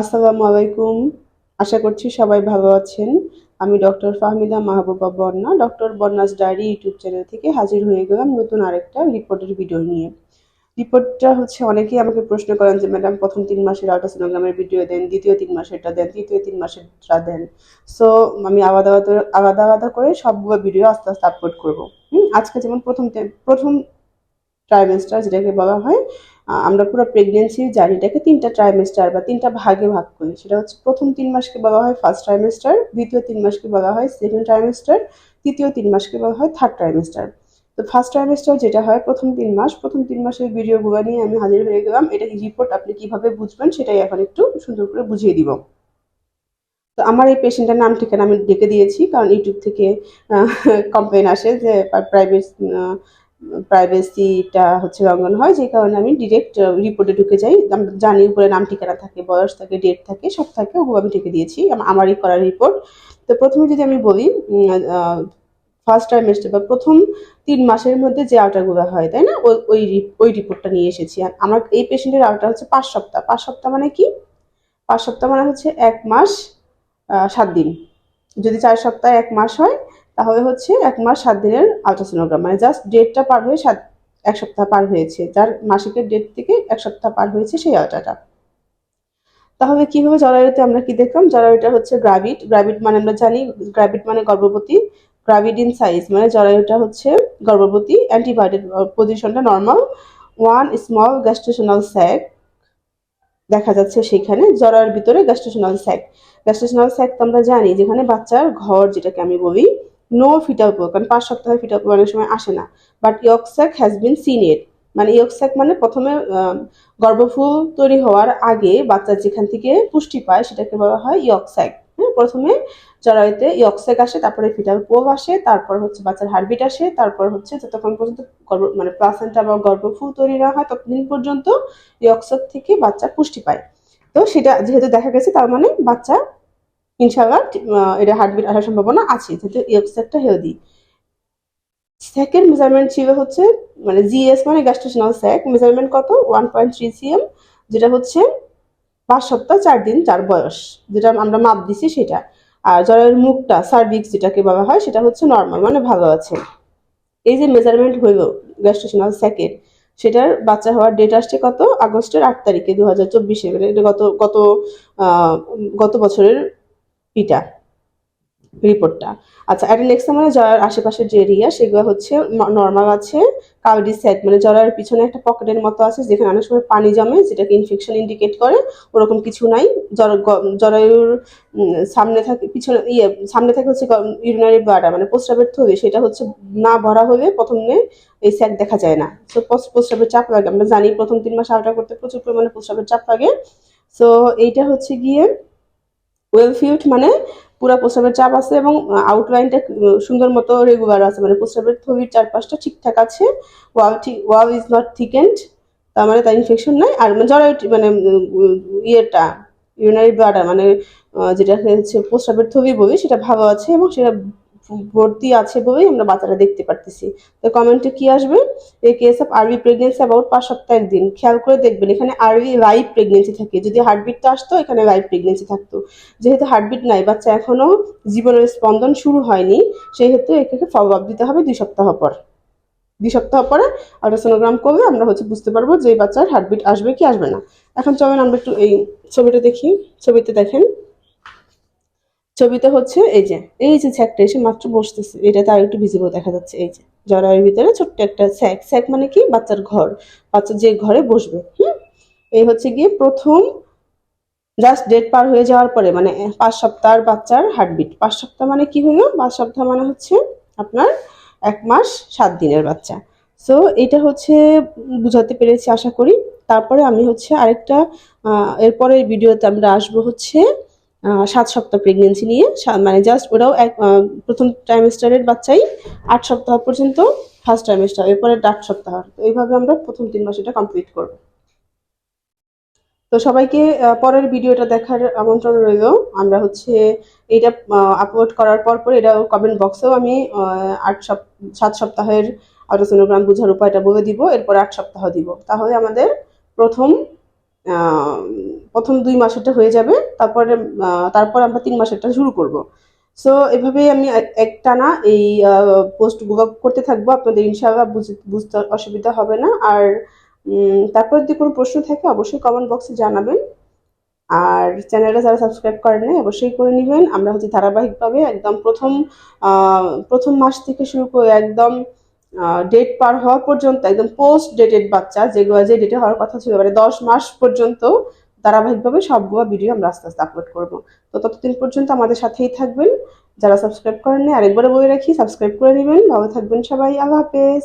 আসসালামু আলাইকুম। আশা করছি সবাই ভালো আছেন। আমি doctor Fahmida Mahbuba Bonna doctor Bonna's diary YouTube channel থেকে হাজির হয়ে গেলাম নতুন আরেকটা রিপোর্টের ভিডিও নিয়ে। রিপোর্টটা হচ্ছে, অনেকেই আমাকে প্রশ্ন করেন যে, ম্যাডাম, প্রথম তিন মাসের আল্ট্রাসোনোগ্রামের ভিডিও দেন, দ্বিতীয় তিন মাসেরটা দেন, তৃতীয় তিন মাসেরটা দেন। সো আমি আলাদা আলাদা আলাদা করে সবগুলো ভিডিও আস্তে আস্তে আপলোড করব। আজকে যেমন প্রথম প্রথম ট্রাইমেস্টার যেটাকে বলা হয় আমরা পুরো প্রেগনেন্সির জার্নিটাকে তিনটা ট্রাইমেস্টার বা তিনটা ভাগে ভাগ করি। সেটা হচ্ছে প্রথম তিন মাসকে বলা হয় ফার্স্ট ট্রাইমেস্টার দ্বিতীয় তিন মাসকে বলা হয় সেকেন্ড ট্রাইমেস্টার তৃতীয় তিন মাসকে বলা হয় থার্ড ট্রাইমেস্টার তো ফার্স্ট ট্রাইমেস্টার যেটা হয় প্রথম তিন মাস, প্রথম তিন মাসের ভিডিওগুলো নিয়ে আমি হাজির হয়ে গেলাম। এটা রিপোর্ট আপনি কীভাবে বুঝবেন সেটাই এখন একটু সুন্দর করে বুঝিয়ে দিব। তো আমার এই পেশেন্টের নাম, ঠিকানা আমি ডেকে দিয়েছি, কারণ ইউটিউব থেকে কমপ্লেন আসে যে, প্রাইভেট প্রাইভেসিটা হচ্ছে লঙ্ঘন হয়, যে কারণে আমি ডিরেক্ট রিপোর্টে ঢুকে যাই। জানি উপরে নাম, ঠিকানা থাকে, বয়স থাকে ডেট থাকে, সব থাকে, ওগুলো আমি ঢেকে দিয়েছি আমারই করা রিপোর্ট তো প্রথমে যদি আমি বলি ফার্স্ট ট্রাইমেস্টার বা প্রথম তিন মাসের মধ্যে যে আলট্রাগুলো হয়, তাই না? ওই ওই রিপোর্টটা নিয়ে এসেছি। আর আমার এই পেশেন্টের আলট্রা হচ্ছে পাঁচ সপ্তাহ। পাঁচ সপ্তাহ মানে কি? পাঁচ সপ্তাহ মানে হচ্ছে এক মাস সাত দিন। যদি চার সপ্তাহে এক মাস হয় তাহলে হচ্ছে এক মাস সাত দিনের আলট্রাসোনোগ্রাম মানে জাস্ট ডেটটা পার হয়ে সাত, এক সপ্তাহ পার হয়েছে। যার মাসিকের ডেট থেকে এক সপ্তাহ পার হয়েছে সেই আলট্রাটা তাহলে কীভাবে জরায়ুতে আমরা কি দেখলাম? জরায়ুটা হচ্ছে গ্রাভিড গ্রাভিড মানে আমরা জানি গ্রাভিড মানে গর্ভবতী। গ্রাভিড ইন সাইজ মানে জরায়ুটা হচ্ছে গর্ভবতী। অ্যান্টিবায়োটিক পজিশনটা normal one small gestational sac দেখা যাচ্ছে সেখানে, জরায়ুর ভিতরে গ্যাস্ট্রেশনাল স্যাক গ্যাস্ট্রেশনাল স্যাক তো আমরা জানি, যেখানে বাচ্চার ঘর, যেটাকে আমি বলি নো ফিটাল পোক কারণ পাঁচ সপ্তাহে ফিটাল পোক অনেক সময় আসে না। But yolk sac has been seen it মানে ইয়ক স্যাক মানে প্রথমে গর্ভফুল তৈরি হওয়ার আগে বাচ্চা যেখান থেকে পুষ্টি পায় সেটাকে বলা হয় ইয়ক স্যাক হ্যাঁ প্রথমে জরায়ুতে ইয়ক স্যাক আসে, তারপরে ফিটাল পোক আসে, তারপর হচ্ছে বাচ্চার হার্টবিট আসে, তারপর হচ্ছে যতক্ষণ পর্যন্ত গর্ভ মানে প্লাসেন্টা বা গর্ভফুল তৈরি না হয় ততদিন পর্যন্ত ইয়ক স্যাক থেকে বাচ্চা পুষ্টি পায়। তো সেটা যেহেতু দেখা গেছে, তার মানে বাচ্চা ইনশাল্লাহ এটা হার্টবিট আসার সম্ভাবনা আছে, যেহেতু ইয়কসেটটা হেলদি স্যাকের মেজারমেন্ট ছিল হচ্ছে মানে জিএস মানে গ্যাস্ট্রেশনাল স্যাক মেজারমেন্ট কত? ওয়ান পয়েন্ট থ্রি সিএম যেটা হচ্ছে পাঁচ সপ্তাহ চার দিন চার বয়স, যেটা আমরা মাপ দিছি সেটা। আর জরায়ুর মুখটা সার্ভিক্স যেটাকে বলা হয়, সেটা হচ্ছে নর্মাল মানে ভালো আছে। এই যে মেজারমেন্ট হইল গ্যাস্ট্রেশনাল স্যাকের সেটার বাচ্চা হওয়ার ডেট আসছে কত? আগস্টের আট তারিখে দু হাজার চব্বিশে মানে গত গত গত বছরের ইটা রিপোর্টটা আচ্ছা অ্যাডিলেক্সা মানে জরার আশেপাশের যে এরিয়া সেগুলো হচ্ছে নর্মাল আছে কাউডি সেট মানে জরার পিছনে একটা পকেটের মতো আছে, যেখানে অনেক সময় পানি জমে, যেটাকে ইনফেকশন ইন্ডিকেট করে, ওরকম কিছু নাই। জরায়ুর সামনে থাকে, পিছনে ইয়ে সামনে থাকে হচ্ছে ইউরিনারি ব্লাডার মানে প্রস্রাবের থলি, সেটা হচ্ছে না ভরা হলে প্রথমে এই স্যাক দেখা যায় না। তো প্রস্রাবের চাপ লাগে। আমরা জানি প্রথম তিন মাস আলট্রা করতে প্রচুর পরিমাণে প্রস্রাবের চাপ লাগে। সো এইটা হচ্ছে গিয়ে ওয়েল ফিল্ড মানে পুরা প্রস্রাবের চাপ আছে এবং আউটলাইনটা সুন্দর মতো রেগুলার আছে। মানে প্রস্রাবের থবির চারপাশটা ঠিকঠাক আছে। ওয়াল ঠিক ওয়াল ইজ নট থিকেন্ড তার মানে তার ইনফেকশন নাই। আর মানে জরায়ু মানে উম, ইয়েটা ইউনারি ব্লাডার মানে যেটা হচ্ছে প্রস্রাবের থবি বলি সেটা ভালো আছে এবং সেটা ভর্তি আছে বলেই আমরা বাচ্চাটা দেখতে পারতেছি। তো কমেন্টে কি আসবে? এই case of RB pregnancy about পাঁচ সপ্তাহ একদিন খেয়াল করে দেখবেন, এখানে আরবি লাইভ প্রেগনেন্সি থাকে। যদি হার্টবিটটা আসতো, এখানে লাইভ প্রেগনেন্সি থাকতো। যেহেতু হার্টবিট নাই, বাচ্চা এখনও জীবনের স্পন্দন শুরু হয়নি, সেহেতু একে ফলো আপ দিতে হবে দুই সপ্তাহ পর। দুই সপ্তাহ পরে আল্ট্রাসোনোগ্রাম করলে আমরা হচ্ছে বুঝতে পারব যে বাচ্চার হার্টবিট আসবে কি আসবে না। এখন চলেন আমরা একটু এই ছবিটা দেখি। ছবিতে দেখেন। ছবিতে হচ্ছে এই যে এই যে স্যাকটা এসে মাত্র বসতেছে। এটা তার একটু ভিজিবল দেখা যাচ্ছে, এই যে, জরায়ুর ভিতরে ছোট্ট একটা স্যাক। স্যাক মানে কি? বাচ্চার ঘর। বাচ্চা যে ঘরে বসবে, হুম? এই হচ্ছে গিয়ে প্রথম জাস্ট ডেট পার হয়ে যাওয়ার পরে মানে পাঁচ সপ্তাহের বাচ্চার হার্টবিট পাঁচ সপ্তাহ মানে কি হলো? পাঁচ সপ্তাহ মানে হচ্ছে আপনার এক মাস সাত দিনের বাচ্চা। সো এটা হচ্ছে বুঝাতে পেরেছি, আশা করি। তারপরে আমি হচ্ছে আরেকটা এরপরের ভিডিওতে আমরা আসব হচ্ছে সাত সপ্তাহ প্রেগনেন্সি নিয়ে মানে জাস্ট ওরাও এক প্রথম ট্রাইমেস্টারের বাচ্চাই, আট সপ্তাহ পর্যন্ত ফার্স্ট ট্রাইমেস্টার এরপরে আট সপ্তাহ। তো এইভাবে আমরা প্রথম তিন মাস এটা কমপ্লিট করব। তো সবাইকে পরের ভিডিওটা দেখার আমন্ত্রণ রইল। আমরা হচ্ছে এটা আপলোড করার পর পর এটা কমেন্ট বক্সেও আমি আট সাত সপ্তাহের আল্ট্রাসোনোগ্রাম বোঝার উপায়টা বলে দিব, এরপর আট সপ্তাহ দিব। তাহলে আমাদের প্রথম প্রথম দুই মাসেরটা হয়ে যাবে, তারপরে তারপর আমরা তিন মাসেরটা শুরু করব। সো এভাবেই আমি এক- একটানা এই পোস্ট পোস্টগুলো করতে থাকব। আপনাদের ইনশাআল্লাহ বুঝ- বুঝতে অসুবিধা হবে না। আর তারপর যদি কোনো প্রশ্ন থাকে, অবশ্যই কমেন্ট বক্সে জানাবেন। আর চ্যানেলটা যারা সাবস্ক্রাইব করেন নাই, অবশ্যই করে নেবেন। আমরা হচ্ছে ধারাবাহিকভাবে একদম প্রথম প্রথম মাস থেকে শুরু করে একদম ডেট পার হওয়া পর্যন্ত, একদম পোস্ট ডেটেড বাচ্চা, যেগুলো যে ডেটে হওয়ার কথা ছিল মানে দশ মাস পর্যন্ত ধারাবাহিকভাবে সবগুলো ভিডিও আমরা আস্তে আস্তে আপলোড করব। তো ততদিন পর্যন্ত আমাদের সাথেই থাকবেন। যারা সাবস্ক্রাইব করেন আরেকবারে বলে রাখি সাবস্ক্রাইব করে নেবেন ভালো থাকবেন সবাই। আল্লাহ হাফেজ।